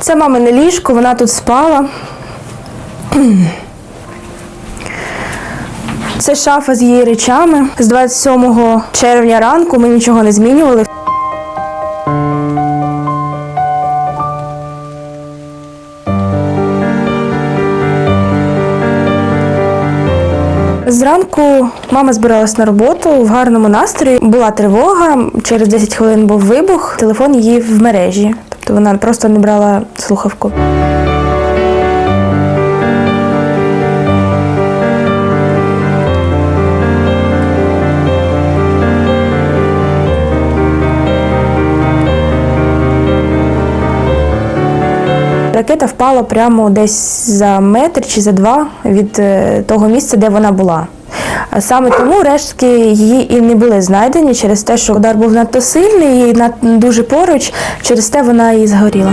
Це мамине ліжко, вона тут спала. Це шафа з її речами. З 27 червня ранку ми нічого не змінювали. Зранку мама збиралась на роботу в гарному настрої. Була тривога. Через 10 хвилин був вибух. Телефон її в мережі. Тобто вона просто не брала слухавку. Ракета впала прямо десь за метр чи за два від е, того місця, де вона була. Саме тому рештки її і не були знайдені через те, що удар був надто сильний і дуже поруч, через те вона і згоріла.